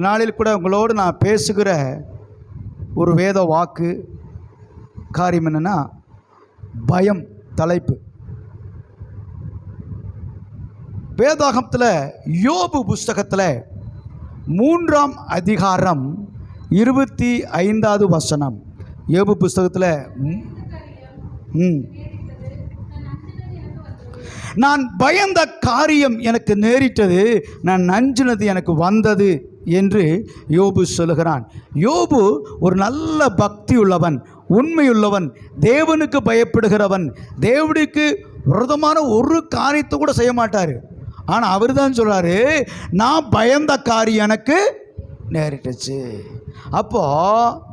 இந்த நாளில் கூட உங்களோடு நான் பேசுகிற ஒரு வேத வாக்கு காரியம் என்னென்னா பயம் தலைப்பு. வேதாகமத்தில் யோபு புஸ்தகத்தில் மூன்றாம் அதிகாரம் இருபத்தி ஐந்தாவது வசனம். யோபு புஸ்தகத்தில் ம், ம். நான் பயந்த காரியம் எனக்கு நேரிட்டது நான் நஞ்சினது எனக்கு வந்தது என்று யோபு சொல்லுகிறான். யோபு ஒரு நல்ல பக்தி உள்ளவன் உண்மையுள்ளவன் தேவனுக்கு பயப்படுகிறவன் தேவனுக்கு விரதமான ஒரு காரியத்தை கூட செய்ய மாட்டார். ஆனால் அவர் தான் சொல்கிறாரு நான் பயந்த காரியம் எனக்கு நேரிட்டுச்சு. அப்போது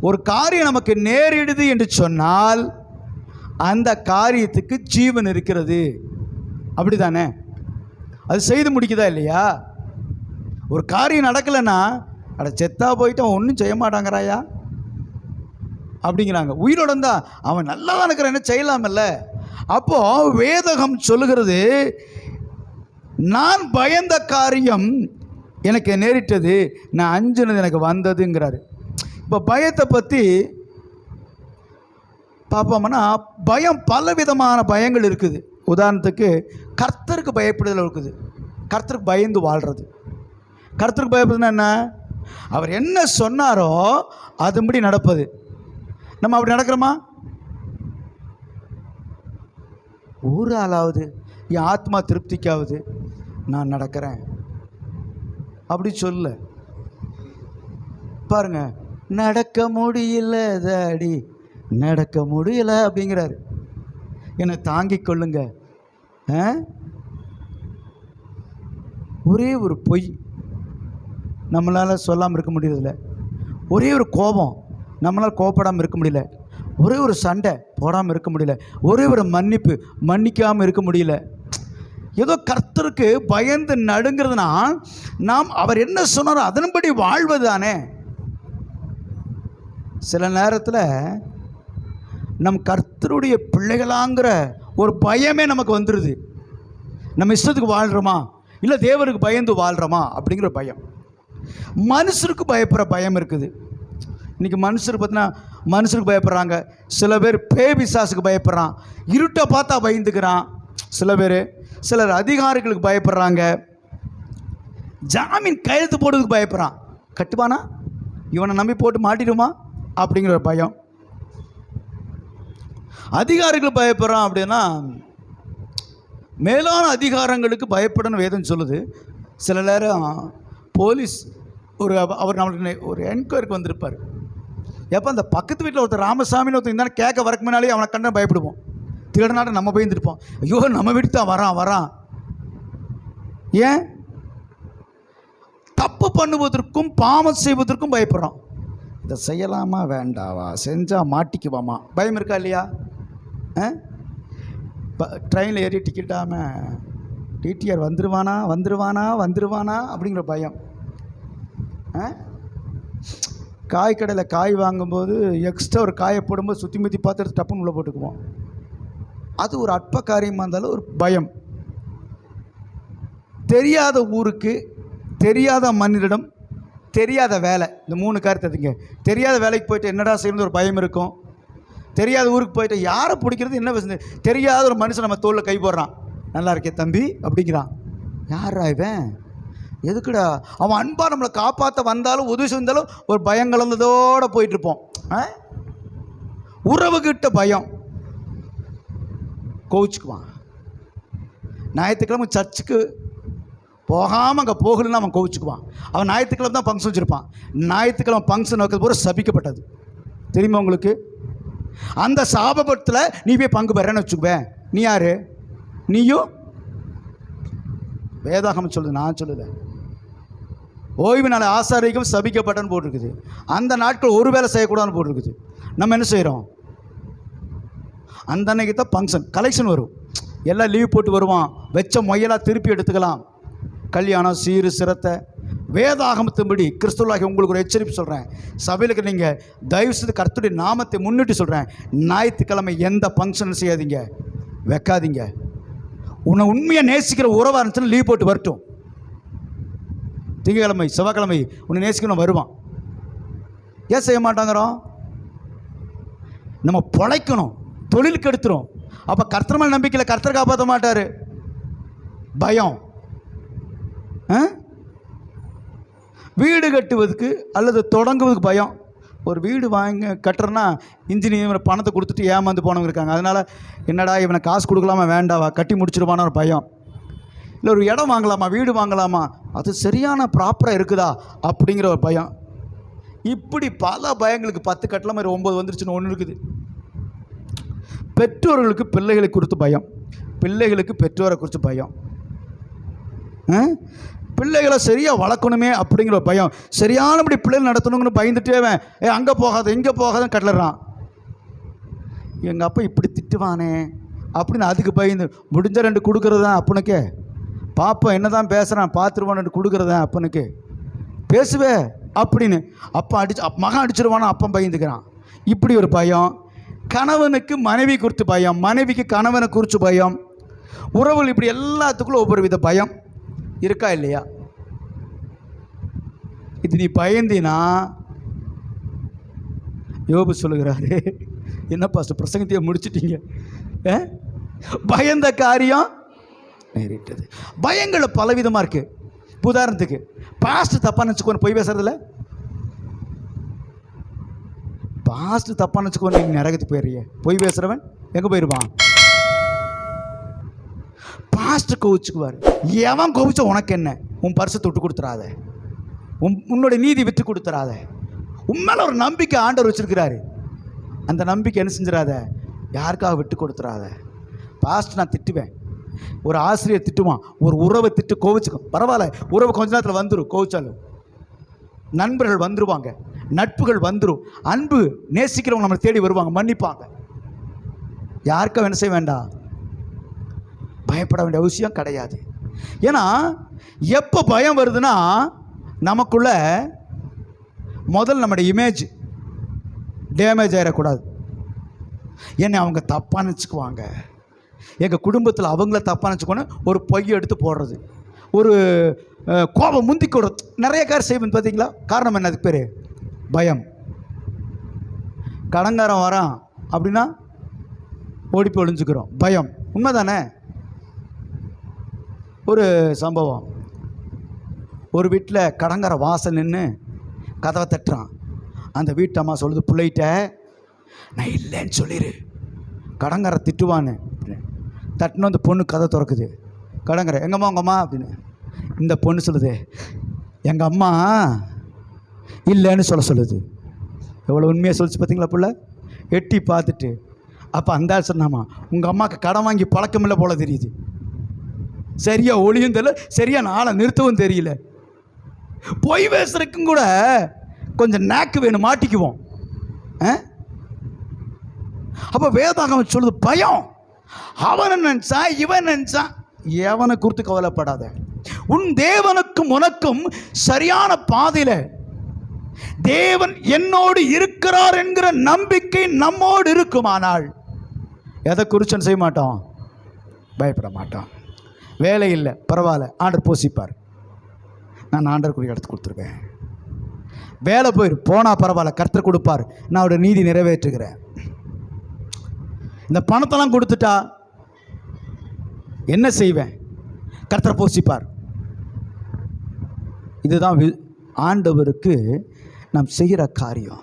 ஒரு காரியம் நமக்கு நேரிடுது என்று சொன்னால் அந்த காரியத்துக்கு ஜீவன் இருக்கிறது. அப்படி தானே அது செய்து முடிக்குதா இல்லையா? ஒரு காரியம் நடக்கலைன்னா அட செத்தா போயிட்டு அவன் ஒன்றும் செய்ய மாட்டாங்கிறாயா? அப்படிங்கிறாங்க. உயிரோட இருந்தா அவன் நல்லா தான் இருக்கிறான் என்ன செய்யலாமல்ல? அப்போ வேதகம் சொல்லுகிறது நான் பயந்த காரியம் எனக்கு நேரிட்டது நான் அஞ்சுனது எனக்கு வந்ததுங்கிறாரு. இப்போ பயத்தை பற்றி பார்ப்போம்னா பயம் பலவிதமான பயங்கள் இருக்குது. உதாரணத்துக்கு கர்த்தருக்கு பயப்படுதல் இருக்குது. கர்த்தருக்கு பயந்து வாழ்கிறது கர்த்தருக்கு பயப்படுதுன்னா என்ன? அவர் என்ன சொன்னாரோ அதுபடி நடப்பது. நம்ம அப்படி நடக்கிறோமா? ஒரு ஆளாவது என் ஆத்மா திருப்திக்காவது நான் நடக்கிறேன். அப்படி சொல்ல. பாருங்க நடக்க முடியல தாடி நடக்க முடியல அப்படிங்கிறாரு. என்னை தாங்கிக் கொள்ளுங்க. ஒரே ஒரு பொய் நம்மளால் சொல்லாமல் இருக்க முடியறதில்ல. ஒரே ஒரு கோபம் நம்மளால் கோபப்படாமல் இருக்க முடியல. ஒரே ஒரு சண்டை போடாமல் இருக்க முடியல. ஒரே ஒரு மன்னிப்பு மன்னிக்காமல் இருக்க முடியல. ஏதோ கர்த்தருக்கு பயந்து நடுங்கிறதுனா நாம் அவர் என்ன சொன்னாரோ அதன்படி வாழ்வது தானே. சில நேரத்தில் நம் கர்த்தருடைய பிள்ளைகளாங்கிற ஒரு பயமே நமக்கு வந்துடுது நம்ம இஷ்டத்துக்கு வாழ்கிறோமா இல்லை தேவனுக்கு பயந்து வாழ்கிறோமா அப்படிங்கிற பயம். மனுஷருக்கு பயப்படுற பயம் இருக்குது. இன்றைக்கி மனுஷருக்கு பார்த்தீங்கன்னா மனுஷருக்கு பயப்படுறாங்க. சில பேர் பேய் பிசாசுக்கு பயப்படுறான். இருட்டை பார்த்தா பயந்துக்கிறான். சில பேர் சிலர் அதிகாரிகளுக்கு பயப்படுறாங்க. ஜாமீன் கையெழுத்து போடுறதுக்கு பயப்படுறான். கட்டுவானா இவனை நம்பி போட்டு மாட்டிடுமா? அப்படிங்கிற ஒரு பயம். அதிகாரிகள் பயப்படுறான் அப்படின்னா மேலான அதிகாரங்களுக்கு பயப்படணும் வேதம் சொல்லுது. சில நேரம் போலீஸ் ஒரு அவர் நம்மளுக்கு ஒரு என்கொயரிக்கு வந்திருப்பார். எப்போ அந்த பக்கத்து வீட்டில் ஒருத்தர் ராமசாமின்னு ஒருத்தர் இருந்தாலும் கேட்க வரக்கு முன்னாலே அவனை கண்ட பயப்படுவோம். திருடனாட்ட நம்ம பயந்துருப்போம் ஐயோ நம்ம வீட்டு தான் வரான் வரான். ஏன்? தப்பு பண்ணுவதற்கும் பாவம் செய்வதற்கும் பயப்படுறோம் இதை செய்யலாமா? வேண்டாவா? செஞ்சால் மாட்டிக்குவாமா? பயம் இருக்கா இல்லையா? ட்ரெயினில் ஏறி டிக்கெட்டாம டிடிஆர் வந்துடுவானா வந்துடுவானா வந்துடுவானா அப்படிங்கிற பயம். ஆ? காய் கடையில் காய் வாங்கும்போது எக்ஸ்ட்ரா ஒரு காயை போடும்போது சுற்றி முற்றி பார்த்துட்டு டப்புன்னு உள்ளே போட்டுக்குவோம். அது ஒரு அற்ப காரியமாக இருந்தாலும் ஒரு பயம். தெரியாத ஊருக்கு தெரியாத மனிதனிடம் தெரியாத வேலை. இந்த மூணு காரியத்தை தெரியாத வேலைக்கு போயிட்டு என்னடா செய்யணும்னு ஒரு பயம் இருக்கும். தெரியாத ஊருக்கு போயிட்டு யாரை பிடிக்கிறது என்ன பேசுது தெரியாத ஒரு மனுஷன் நம்ம தோளில் கை போடுறான். நல்லா இருக்கே தம்பி அப்படிங்கிறான். யாரா இவன்? எதுக்குடா? அவன் அன்பாக நம்மளை காப்பாற்ற வந்தாலும் உதவி செஞ்சாலும் ஒரு பயம் கலந்ததோடு போயிட்டுருப்போம் ஆ? உறவுகிட்ட பயம். கோவிச்சுக்குவான். ஞாயிற்றுக்கிழமை சர்ச்சுக்கு போகாமல் அங்கே போகலன்னு அவன் கோவிச்சுக்குவான். அவன் ஞாயிற்றுக்கிழமை தான் ஃபங்க்ஷன் வச்சுருப்பான். ஞாயிற்றுக்கிழமை ஃபங்க்ஷன் வைக்கிறது பூரா சபிக்கப்பட்டது. தெரியுமா உங்களுக்கு? அந்த சாபத்தில் நீ போய் பங்கு பெறன்னு வச்சுக்குவேன். நீ யாரு? நீயும்? வேதாகம் சொல்லுது நான் சொல்லலை. ஓய்வு நாள் ஆசாரிக்கும் சபிக்கப்பட்டன்னு போட்டிருக்குது. அந்த நாட்கள் ஒரு வேலை செய்யக்கூடாதுன்னு போட்டிருக்குது. நம்ம என்ன செய்கிறோம் அந்த அன்னைக்கு தான் ஃபங்க்ஷன் கலெக்ஷன் வரும். எல்லாம் லீவ் போட்டு வருவான். வச்ச மொயலாக திருப்பி எடுத்துக்கலாம். கல்யாணம் சீரு சிரத்தை வேதாகமத்தின்படி கிறிஸ்துவாகி உங்களுக்கு ஒரு எச்சரிப்பு சொல்கிறேன் சபையிலுக்கு நீங்கள் தயவு செய்து கருத்துடைய நாமத்தை முன்னிட்டு சொல்கிறேன் ஞாயிற்றுக்கிழமை எந்த ஃபங்க்ஷனும் செய்யாதீங்க. வைக்காதீங்க. உன்னை உண்மையாக நேசிக்கிற உறவாக இருந்துச்சுன்னா லீவ் போட்டு வரட்டும். திங்கக்கிழமை செவ்வாய்க்கிழமை உன்னை நேசிக்கணும் வருவான். ஏன் செய்ய மாட்டாங்கிறோம்? நம்ம பொழைக்கணும். தொழிலுக்கு எடுத்துரும். அப்போ கர்த்தர் மேல் நம்பிக்கையில் கர்த்தர் காப்பாற்ற மாட்டார். பயம். வீடு கட்டுவதுக்கு அல்லது தொடங்குவதுக்கு பயம். ஒரு வீடு வாங்கி கட்டுறேன்னா இன்ஜினியர் பணத்தை கொடுத்துட்டு ஏமாந்து போனவங்க இருக்காங்க. அதனால் என்னடா இவனை காசு கொடுக்கலாமா வேண்டாவா? கட்டி முடிச்சிருவான ஒரு பயம். இல்லை ஒரு இடம் வாங்கலாமா வீடு வாங்கலாமா? அது சரியான ப்ராப்பராக இருக்குதா? அப்படிங்கிற ஒரு பயம். இப்படி பல பயங்களுக்கு பத்து கட்டல மாதிரி ஒம்பது வந்துருச்சுன்னு ஒன்று இருக்குது. பெற்றோர்களுக்கு பிள்ளைகளை குறித்து பயம். பிள்ளைகளுக்கு பெற்றோரை குறித்து பயம். பிள்ளைகளை சரியாக வளர்க்கணுமே அப்படிங்கிற ஒரு பயம். சரியானபடி பிள்ளைகள் நடத்தணுங்கன்னு பயந்துட்டேவன் ஏ அங்கே போகாத இங்கே போகாத கட்டலறான் எங்கள் அப்பா இப்படி திட்டுவானே. அப்படின்னு அதுக்கு பயந்து முடிஞ்ச ரெண்டு கொடுக்கறது தான் பாப்பா என்ன தான் பேசுகிறான் பார்த்துருவான் ரெண்டு கொடுக்குறதான் தான் அப்பனுக்கு? பேசுவே. அப்படின்னு அப்பா அடிச்சு அப் மகன் அடிச்சிருவானா அப்பன் பயந்துக்கிறான். இப்படி ஒரு பயம். கணவனுக்கு மனைவி குறித்து பயம். மனைவிக்கு கணவனை குறித்து பயம். உறவுகள் இப்படி எல்லாத்துக்குள்ள ஒவ்வொரு வித பயம். இருக்கா இல்லையா? இது நீ பயந்தினா யோபு சொல்லுகிறாரு. என்ன பாஸ்டர் பிரசங்கத்தையே முடிச்சிட்டீங்க. பயந்த காரியம் நேரிட்டது. பயங்கள் பலவிதமாக இருக்குது உதாரணத்துக்கு பாஸ்ட் தப்பாக நினச்சிக்கோன்னு பொய் பேசுறதில்ல? பாஸ்ட் தப்பாக நினச்சிக்கோன்னு நீங்கள் நரகத்துக்கு போயிடுறிய பொய் பேசுகிறவன் எங்கே போயிடுவான் பாஸ்ட் கோவிச்சுக்குவார். எவன் கோவிச்ச உனக்கு என்ன? உன் பரிசத்தை விட்டு கொடுத்துறாத. உன் உன்னோட நீதி விட்டு கொடுத்துறாத. உண்மையில ஒரு நம்பிக்கை ஆண்டவர் வச்சிருக்கிறாரு. அந்த நம்பிக்கை என்ன செஞ்சிடாத? யாருக்காக விட்டு கொடுத்துறாத? பாஸ்ட் நான் திட்டுவேன். ஒரு ஆசிரியர் திட்டுவான். ஒரு உறவை திட்டு கோவிச்சுக்கும் பரவாயில்ல உறவு கொஞ்ச நேரத்தில் வந்துடும் கோவிச்சாலும். நண்பர்கள் வந்துருவாங்க. நட்புகள் வந்துடும் அன்பு நேசிக்கிறவங்க நம்மளை தேடி வருவாங்க மன்னிப்பாங்க. யாருக்கும் என்ன செய்ய வேண்டாம்? பயப்பட வேண்டிய அவசியம் கிடையாது. ஏன்னா எப்போ பயம் வருதுன்னா நமக்குள்ள முதல் நம்முடைய இமேஜ் டேமேஜ் ஆகிடக்கூடாது என்னை அவங்க தப்பாக நினச்சிக்குவாங்க. எங்கள் குடும்பத்தில் அவங்கள தப்பாக நினச்சிக்கோன்னு ஒரு பொய் எடுத்து போடுறது. ஒரு கோபம் முந்தி கொடுறது நிறைய கார் செய்வேன் பார்த்தீங்களா காரணம் என்ன? அதுக்கு பேர் பயம். கடங்காரன் வரான் அப்படின்னா ஓடி போய் ஒளிஞ்சுக்கிறோம். பயம். உண்மைதானே? ஒரு சம்பவம். ஒரு வீட்டில் கடங்கரை வாசல் நின்று கதவை தட்டுறான். அந்த வீட்டம்மா சொல்லுது பிள்ளைகிட்ட நான் இல்லைன்னு சொல்லிடு கடங்கரை திட்டுவான்னு. தட்டுன்னு அந்த பொண்ணு கதை திறக்குது. கடங்கரை எங்கம்மா உங்கம்மா? அப்படின்னு. இந்த பொண்ணு சொல்லுது எங்கள் அம்மா இல்லைன்னு சொல்ல சொல்லுது. எவ்வளோ உண்மையாக சொல்லிச்சு பார்த்தீங்களா புள்ள? எட்டி பார்த்துட்டு. அப்போ அந்த சொன்னாமா உங்கள் அம்மாவுக்கு கடன் வாங்கி பழக்கமில்லை போல தெரியுது. சரியா ஒளியும் தெரியல சரியாக நாளை நிறுத்தவும் தெரியல. பொய் பேசுறதுக்கும் கூட கொஞ்சம் நாக்கு வேணும் மாட்டிக்குவோம். அப்போ வேதாகம் சொல்லுது பயம். அவனை நினச்சா இவன் நினச்சா எவனை குறித்து கவலைப்படாத. உன் தேவனுக்கும் உனக்கும் சரியான பாதையில் தேவன் என்னோடு இருக்கிறார் என்கிற நம்பிக்கை நம்மோடு இருக்குமானால் எதை குறிச்சன் செய்ய மாட்டோம் பயப்பட மாட்டோம் வேலை இல்லை. பரவாயில்ல. ஆண்டர் போசிப்பார் நான் ஆண்டருக்குரிய எடுத்து கொடுத்துருவேன் வேலை போயிரு. போனால் பரவாயில்ல. கர்த்தர் கொடுப்பார். நான் அவருடைய நீதி நிறைவேற்றுகிறேன். இந்த பணத்தெல்லாம் கொடுத்துட்டா என்ன செய்வேன்? கர்த்தர் போசிப்பார் இதுதான் வி- ஆண்டவருக்கு நாம் செய்கிற காரியம்.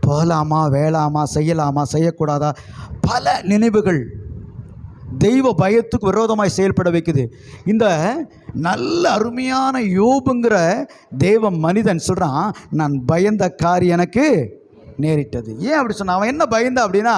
போகலாமா வேளாமா செய்யலாமா செய்யக்கூடாதா? பல நினைவுகள். தெய்வ பயத்துக்கு விரோதமாய் செயல்பட வைக்குது. இந்த நல்ல அருமையான யோபுங்கிற தெய்வ மனிதன் சொல்கிறான் நான் பயந்த காரியம் எனக்கு நேரிட்டது. ஏன் அப்படி சொன்னான்? அவன் என்ன பயந்த அப்படின்னா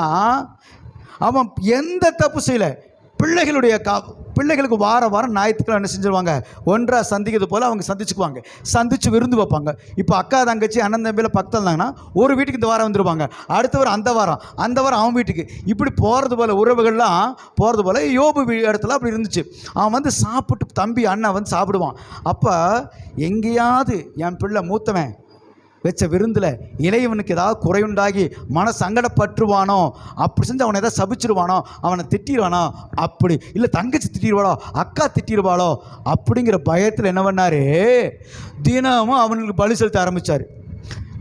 அவன் எந்த தப்பு செய்யலை. பிள்ளைகளுடைய கா பிள்ளைகளுக்கு வார வாரம் ஞாயிற்றுக்கிழமை என்ன செஞ்சிருவாங்க? ஒன்றாக சந்திக்கிறது போல் அவங்க சந்திச்சுக்குவாங்க. சந்திச்சு விருந்து வைப்பாங்க. இப்போ அக்கா தங்கச்சி அண்ணன் தம்பியில் பக்கத்தில் இருந்தாங்கன்னா ஒரு வீட்டுக்கு இந்த வாரம் வந்துருவாங்க. அடுத்த வாரம் அந்த வாரம் அந்த வாரம் அவன் வீட்டுக்கு. இப்படி போகிறது போல் உறவுகள்லாம் போகிறது போல் யோபு இடத்துல அப்படி இருந்துச்சு. அவன் வந்து சாப்பிட்டு தம்பி அண்ணன் வந்து சாப்பிடுவான். அப்போ எங்கேயாவது என் பிள்ளை மூத்தவன் வச்ச விருந்தில் இளையவனுக்கு ஏதாவது குறையுண்டாகி மன சங்கடப்பட்டுருவானோ அப்படி செஞ்சு அவனை ஏதாவது சபிச்சிருவானோ அவனை திட்டிடுவானோ அப்படி இல்லை தங்கச்சி திட்டிடுவாளோ அக்கா திட்டிடுவாளோ அப்படிங்கிற பயத்தில் என்ன பண்ணாரு? தினமும் அவனுக்கு பலி செலுத்த ஆரம்பித்தார்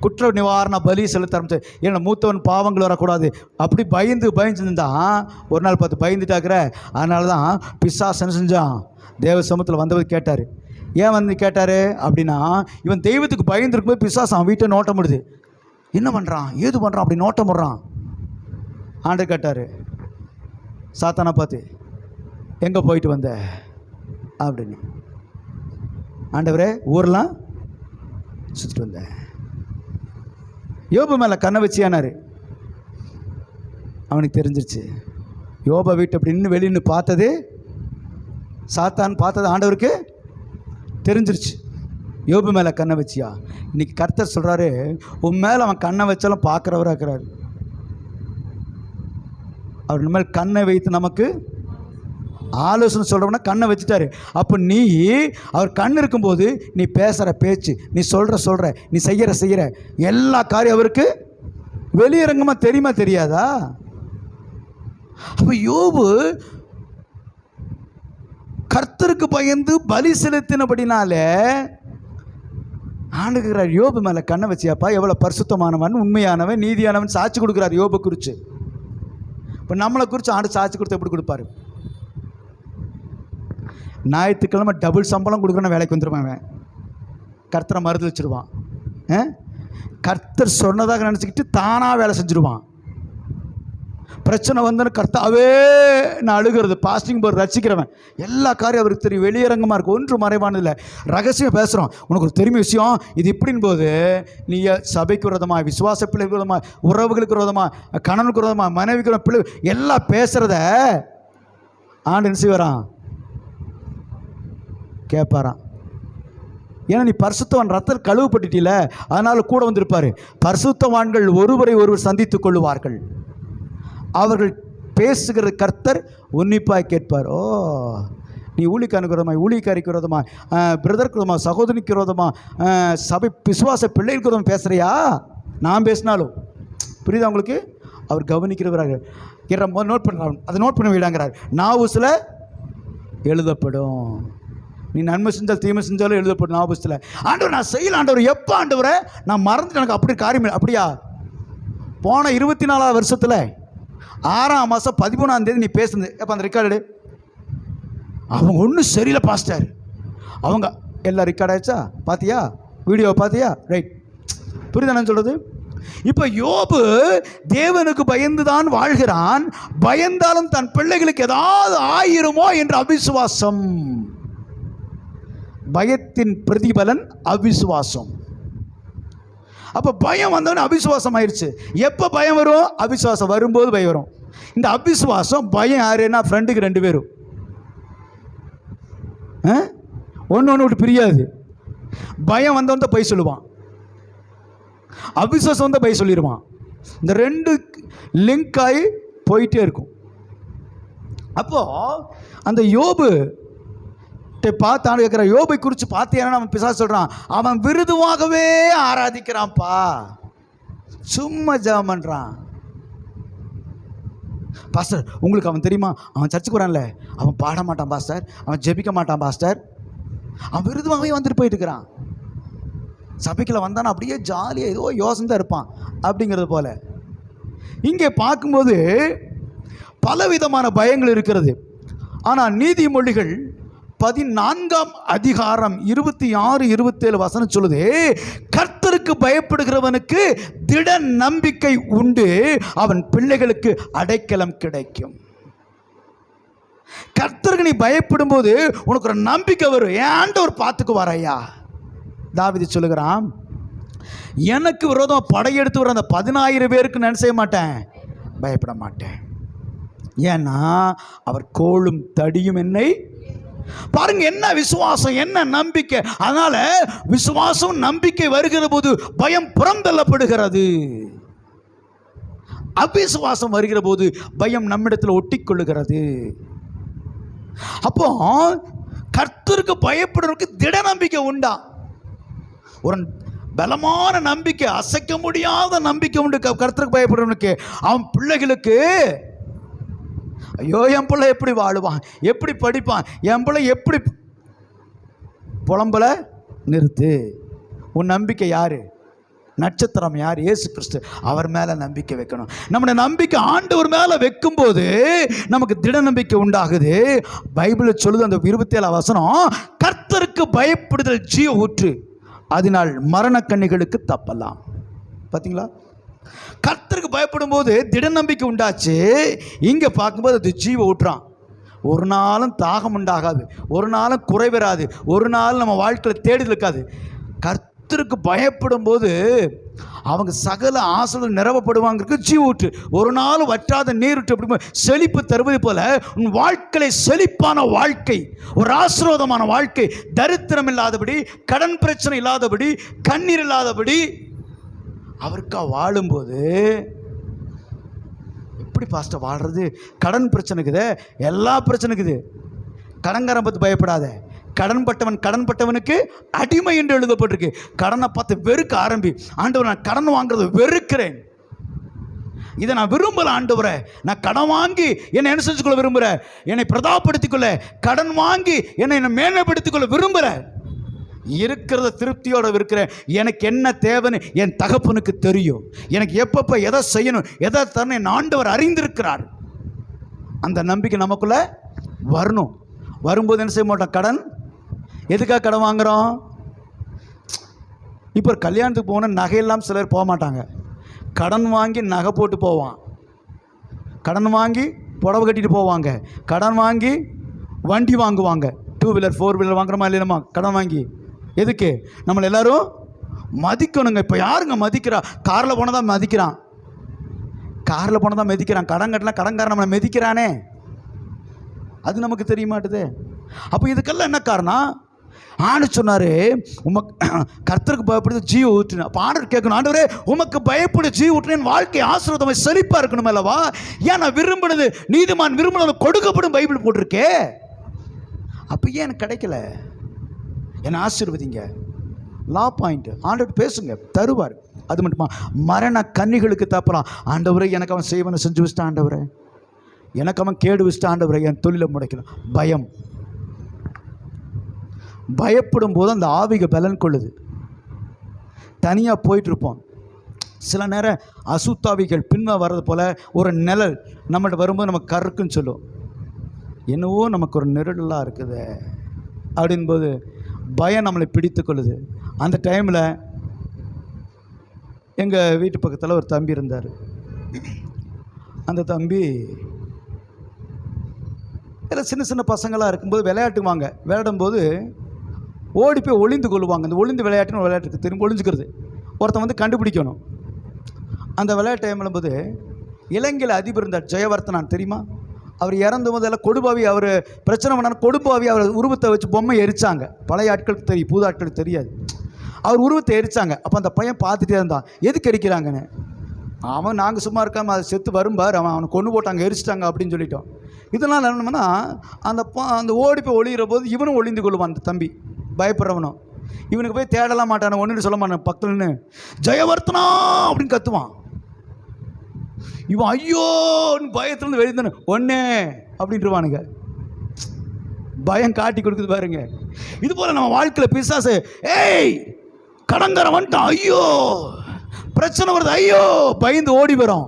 குற்ற நிவாரண பலி செலுத்த ஆரம்பித்தார் ஏன்னா மூத்தவன் பாவங்கள் வரக்கூடாது. அப்படி பயந்து பயந்துருந்தான் ஒரு நாள் பார்த்து பயந்துட்டாக்குற. அதனால தான் பிசாசன் செஞ்சான்? தேவ சமூகத்தில் வந்தவர் கேட்டார். ஏன் வந்து கேட்டார் அப்படின்னா இவன் தெய்வத்துக்கு பயந்துருக்கும்போது பிசாசு அவன் வீட்டை நோட்டம் விடுது. என்ன பண்ணுறான் ஏது பண்ணுறான் அப்படி நோட்டம் விடுறான். ஆண்டு கேட்டார் சாத்தானா பார்த்து எங்கே போயிட்டு வந்த? அப்படின்னு. ஆண்டவரே ஊரெலாம் சுற்றிட்டு வந்தேன் யோபு மேலே கண்ணை வச்சியானார் அவனுக்கு தெரிஞ்சிருச்சு. யோபா வீட்டு அப்படி நின்று வெளியின்னு பார்த்தது சாத்தான் பார்த்தது ஆண்டவருக்கு தெரிஞ்சிருச்சு. யோபு மேலே கண்ணை வச்சியா? இன்னைக்கு கர்த்தர் சொல்கிறாரு உன் மேலே அவன் கண்ணை வச்சாலும் பார்க்குறவராக இருக்கிறார். அவர் இனிமேல் கண்ணை வைத்து நமக்கு ஆலோசனை சொல்கிறோம்னா கண்ணை வச்சுட்டாரு. அப்போ நீ அவர் கண் இருக்கும்போது நீ பேசுகிற பேச்சு நீ சொல்கிற சொல்கிற நீ செய்கிற செய்கிற எல்லா காரியம் அவருக்கு வெளியரங்கமாக தெரியுமா தெரியாதா? அப்போ யோபு கர்த்தருக்கு பயந்து பலி செலுத்தினபடினாலே ஆண்டுகிறார் யோபு மேலே கண்ணை வச்சியாப்பா எவ்வளோ பரிசுத்தமானவன் உண்மையானவன் நீதியானவன் சாட்சி கொடுக்குறார் யோபு குறித்து இப்போ நம்மளை குறித்து ஆண்டு சாட்சி கொடுத்து எப்படி கொடுப்பாரு? ஞாயிற்றுக்கிழமை டபுள் சம்பளம் கொடுக்குறேன்னு வேலைக்கு வந்துருவான் அவன் கர்த்தரை மருந்து வச்சிருவான். கர்த்தர் சொன்னதாக நினச்சிக்கிட்டு தானாக வேலை செஞ்சுருவான். பிரச்சனை வந்தோன்னு கர்த்தாவே நான் அழுகிறது. பாஸ்டிங் போர் ரசிக்கிறவன். எல்லா காரியம் அவருக்கு தெரியும். வெளியரங்கமாக இருக்கும் ஒன்று மறைவானதில்லை ரகசியம் பேசுகிறோம் உனக்கு ஒரு தெரியும் விஷயம்? இது இப்படின் போது நீ சபைக்கு விரோதமாக விசுவாச பிள்ளைக்கு விரோதமாக உறவுகளுக்கு விரோதமாக கணவனுக்கு விரோதமாக மனைவிக்கு பிள்ளை எல்லாம் பேசுகிறத ஆண்டு என்ன செய்வாரான் ஏன்னா நீ பரிசுத்தவான் ரத்தம் கழுவுப்பட்டுட்டில அதனால் கூட வந்திருப்பார். பரிசுத்தவான்கள் ஒருவரை ஒருவர் சந்தித்துக் கொள்ளுவார்கள். அவர்கள் பேசுகிற கர்த்தர் உன்னிப்பாய் கேட்பார். ஓ நீ ஊழிக்கு விரோதமாக ஊழிக்கு அறிக்கிறதமா பிரதருக்கு சகோதரிக்கிறதமா சபை விசுவாச பிள்ளைகளுக்கு பேசுகிறியா நான் பேசினாலும். புரியுதா உங்களுக்கு? அவர் கவனிக்கிறவராக. இற நோட் பண்ணுறாங்க அதை நோட் பண்ண விடாங்கிறார் நாவுஸில் எழுதப்படும். நீ நன்மை செஞ்சால் தீமை செஞ்சாலும் எழுதப்படும் நாவுஸில் ஆண்டவர் நான் செய்யல ஆண்டவர். எப்போ ஆண்டவரை நான் மறந்துட்டு எனக்கு அப்படி காரியம் இல்லை. அப்படியா? போன இருபத்தி நாலாவது வருஷத்தில் ஆறாம் மாதம் பதிமூணாம் தேதி நீ பேசுனது. எப்போ அந்த ரெக்கார்டு அவங்க ஒன்றும் சரியில்லை பாஸ்டர் அவங்க எல்லாம் ரெக்கார்ட் ஆயிடுச்சா? பார்த்தியா வீடியோ பார்த்தியா ரைட் புரியுதானு சொல்கிறது இப்போ யோபு தேவனுக்கு பயந்து தான் வாழ்கிறான். பயந்தாலும் தன் பிள்ளைகளுக்கு ஏதாவது ஆயிருமோ என்ற அவிசுவாசம். பயத்தின் பிரதிபலன் அவிசுவாசம். அப்போ பயம் வந்தவொடனே அவிசுவாசம் ஆயிடுச்சு எப்போ பயம் வரும்? அவிசுவாசம் வரும்போது பயம் வரும். இந்த அவிசுவாசம் பயம் யாருன்னா ஃப்ரெண்டுக்கு ரெண்டு பேரும். ஒன்று ஒன்று விட்டு பிரியாது. பயம் வந்தவன் பொய் சொல்லுவான். அவிசுவாசம் வந்து பொய் சொல்லிடுவான் இந்த ரெண்டு லிங்க் ஆகி போயிட்டே இருக்கும். அப்போ அந்த யோபு பார்த்தான்னு கேட்குற யோபை குறித்து பார்த்தேன்னா அவன் பிசா சொல்கிறான் அவன் விருதுவாகவே ஆராதிக்கிறான்ப்பா. சும்மா ஜெபம் பண்ணுறான் பாஸ்டர் உங்களுக்கு அவன் தெரியுமா? அவன் சர்ச்சுக்கு வரான்ல. அவன் பாட மாட்டான் பாஸ்டர் அவன் ஜெபிக்க மாட்டான் பாஸ்டர் அவன் விருதுவாகவே வந்துட்டு போயிட்டு இருக்கிறான். சபைக்கில் வந்தானா அப்படியே ஜாலியாக ஏதோ யோசனை தான் இருப்பான் அப்படிங்கிறது போல. இங்கே பார்க்கும்போது பலவிதமான பயங்கள் இருக்கிறது. ஆனால் நீதிமொழிகள் பதினான்காம் அதிகாரம் இருபத்தி ஆறு இருபத்தேழு வசனம் சொல்லுது கர்த்தருக்கு பயப்படுகிறவனுக்கு திட நம்பிக்கை உண்டு அவன் பிள்ளைகளுக்கு அடைக்கலம் கிடைக்கும். கர்த்தருக்கு நீ பயப்படும் போது உனக்கு ஒரு நம்பிக்கை வரும். ஏன்டவர் பார்த்துக்குவார் ஐயா? தாவிதி சொல்லுகிறான் எனக்கு விரோதம் படையெடுத்து வர அந்த பதினாயிரம் பேருக்கு நான் செய்ய மாட்டேன்? பயப்பட மாட்டேன். ஏன்னா அவர் கோளும் தடியும் என்னை பாருங்க என்ன விசுவாசம் என்ன நம்பிக்கை. அதனால விசுவாசம் நம்பிக்கை வருகிற போது பயம் புறந்தள்ளப்படுகிறது. அவிசுவாசம் வருகிற போது பயம் நம்மிடத்தில் ஒட்டிக்கொள்ளுகிறது. அப்போ கர்த்தருக்கு பயப்படுறதுக்கு திட நம்பிக்கை உண்டா? ஒரு பலமான நம்பிக்கை அசைக்க முடியாத நம்பிக்கை உண்டு. க- கர்த்தருக்கு பயப்படுறவனுக்கு அவன் பிள்ளைகளுக்கு ஐயோ என் பிள்ளை எப்படி வாழுவான்? எப்படி படிப்பான்? என் பிள்ளை எப்படி புலம்பல? நிறுத்து. உன் நம்பிக்கை யாரு? நட்சத்திரம் யார்? இயேசு கிறிஸ்து. அவர் மேலே நம்பிக்கை வைக்கணும். நம்முடைய நம்பிக்கை ஆண்டவர் மேலே வைக்கும்போது நமக்கு திட நம்பிக்கை உண்டாகுது. பைபிளில் சொல்லுது அந்த இருபத்தேழு வசனம் கர்த்தருக்கு பயப்படுதல் ஜீவ ஊற்று அதனால் மரண கண்ணிகளுக்கு தப்பலாம். பார்த்தீங்களா கர்த்தருக்கு பயப்படும் போது திட நம்பிக்கை உண்டாச்சு. இங்கே பார்க்கும்போது அது ஜீவ ஊட்டுறான் ஒரு நாளும் தாகம் உண்டாகாது. ஒரு நாளும் குறை வராது. ஒரு நாள் நம்ம வாழ்க்கையில் தேடி இருக்காது. கர்த்தருக்கு பயப்படும் போது அவங்க சகல ஆசைகள் நிரவப்படுவாங்கிறதுக்கு ஜீவ ஊட்டு ஒரு நாள் வற்றாத நீர் ஊட்டு அப்படி செழிப்பு தருவது போல உன் வாழ்க்கையை செழிப்பான வாழ்க்கை ஒரு ஆசிரோதமான வாழ்க்கை தரித்திரம் இல்லாதபடி கடன் பிரச்சனை இல்லாதபடி கண்ணீர் இல்லாதபடி அவருக்கா வாழும்போது எப்படி பாஸ்டர் வாழ்றது? கடன் பிரச்சனைக்குது எல்லா பிரச்சனை இருக்குது கடன்காரன் பார்த்து பயப்படாத. கடன்பட்டவன் கடன்பட்டவனுக்கு அடிமை என்று எழுதப்பட்டிருக்கு. கடனை பார்த்து வெறுக்க ஆரம்பி. ஆண்டவர் நான் கடன் வாங்குறத வெறுக்கிறேன். இதை நான் விரும்பல ஆண்டவரை. நான் கடன் வாங்கி என்னை என்ன செஞ்சுக்கொள்ள விரும்புகிறேன். என்னை பிரதாபப்படுத்திக்கொள்ள கடன் வாங்கி என்னை என்னை மேன்மைப்படுத்திக்கொள்ள விரும்புகிறேன். இருக்கிறத திருப்தியோடு இருக்கிறேன். எனக்கு என்ன தேவைன்னு என் தகப்பனுக்கு தெரியும். எனக்கு எப்பப்போ எதை செய்யணும் எதை தரணும் என் ஆண்டவர் அறிந்திருக்கிறார். அந்த நம்பிக்கை நமக்குள்ள வரணும். வரும்போது என்ன செய்ய மாட்டோம்? கடன்? எதுக்காக கடன் வாங்குகிறோம் இப்போ கல்யாணத்துக்கு போனால் நகையெல்லாம் சிலர் போக மாட்டாங்க. கடன் வாங்கி நகை போட்டு போவான். கடன் வாங்கி புடவை கட்டிட்டு போவாங்க. கடன் வாங்கி வண்டி வாங்குவாங்க. டூ வீலர் ஃபோர் வீலர் வாங்குறோமா இல்லையம்மா? கடன் வாங்கி. எதுக்கு? நம்மளை எல்லாரும் மதிக்கணுங்க. இப்போ யாருங்க மதிக்கிறா? காரில் போனால் தான் மதிக்கிறான். காரில் போனால் தான் மதிக்கிறான். கடன் கட்டலாம் கடன்காரன் நம்மளை மிதிக்கிறானே. அது நமக்கு தெரிய மாட்டுது. அப்போ இதுக்கெல்லாம் என்ன காரணம்? ஆண்டு சொன்னார் உமக்கு கர்த்தருக்கு பயப்படுது ஜீவ ஊற்றுன அப்போ ஆண்டவர் கேட்கணும் ஆண்டவரே உமக்கு பயப்படு ஜீவ ஊற்றுனேன். வாழ்க்கை ஆசீர்வாதமாக செழிப்பாக இருக்கணும் அல்லவா? ஏன் நான் விரும்பினது நீதிமான் விரும்பினது கொடுக்கப்படும் பைபிள் போட்டிருக்கே? அப்போ ஏன் எனக்கு கிடைக்கல? என்னை ஆசீர்வதிங்க. லா பாயிண்ட் ஆண்டவர் பேசுங்க. தருவார். அது மட்டுமா? மரண கன்னிகளுக்கு தப்பலாம். ஆண்டவரை எனக்கு அவன் செய்வனை செஞ்சு வச்சிட்டான் ஆண்டவரை. எனக்கு அவன் கேடு வச்சிட்டான் ஆண்டவரை. என் தொழிலை முடைக்கலாம் பயம். பயப்படும் போது அந்த ஆவிக பலன் கொள்ளுது. தனியாக போயிட்டுருப்போம். சில நேரம் அசுத்தாவிகள் பின்ன வர்றது போல் ஒரு நிழல் நம்மகிட்ட வரும்போது நம்ம கருக்குன்னு சொல்லும் என்னவோ நமக்கு ஒரு நெருடலாக இருக்குது. அப்படின்போது பயம் நம்மளை பிடித்து கொள்ளுது அந்த டைமில் எங்கள் வீட்டு பக்கத்தில் ஒரு தம்பி இருந்தார். அந்த தம்பி இல்லை சின்ன சின்ன பசங்களாக இருக்கும்போது விளையாட்டுவாங்க விளையாடும்போது ஓடி போய் ஒளிந்து கொள்ளுவாங்க அந்த ஒளிந்து விளையாட்டுன்னு விளையாட்டுக்கு திரும்ப ஒளிஞ்சுக்கிறது. ஒருத்தன் வந்து கண்டுபிடிக்கணும். அந்த விளையாட்டு டைமில் போது இலங்கையில் அதிபர் இருந்தார் ஜெயவர்த்தனான். தெரியுமா? அவர் இறந்த முதல்ல கொடுபாவி அவர் பிரச்சனை பண்ணார் கொடுபாவி அவர் உருவத்தை வச்சு பொம்மை எரிச்சாங்க. பழைய ஆட்களுக்கு தெரியும் புது ஆட்களுக்கு தெரியாது. அவர் உருவத்தை எரிச்சாங்க. அப்போ அந்த பையன் பார்த்துட்டே இருந்தான். எதுக்கு எரிக்கிறாங்கன்னு? அவன் நாங்கள் சும்மா இருக்காமல் அதை செத்து வரும்பார் அவன் அவனை கொண்டு போட்டாங்க எரிச்சிட்டாங்க அப்படின்னு சொல்லிட்டோம். இதெல்லாம் என்னன்னா அந்த ப- அந்த ஓடி போய் ஒளிகிற போது இவனும் ஒளிந்து கொள்வான் அந்த தம்பி. பயப்படுறவனும். இவனுக்கு போய் தேடலாம் மாட்டான ஒன்றுன்னு சொல்ல மாட்டான் பக்கத்துலன்னு ஜெயவர்த்தனா! அப்படின்னு கத்துவான். இவன் ஐயோன்னு பயத்துலேருந்து வெளியே தானே ஒன்னே அப்படின்ட்டுருவானுங்க. பயம் காட்டி கொடுக்குது பாருங்க. இது போல நம்ம வாழ்க்கையில் பிசாசு ஏய் கடங்கர வந்துட்டான் ஐயோ பிரச்சனை வருது ஐயோ பயந்து ஓடி வரும்.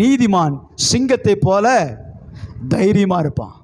நீதிமான் சிங்கத்தை போல தைரியமாக இருப்பான்.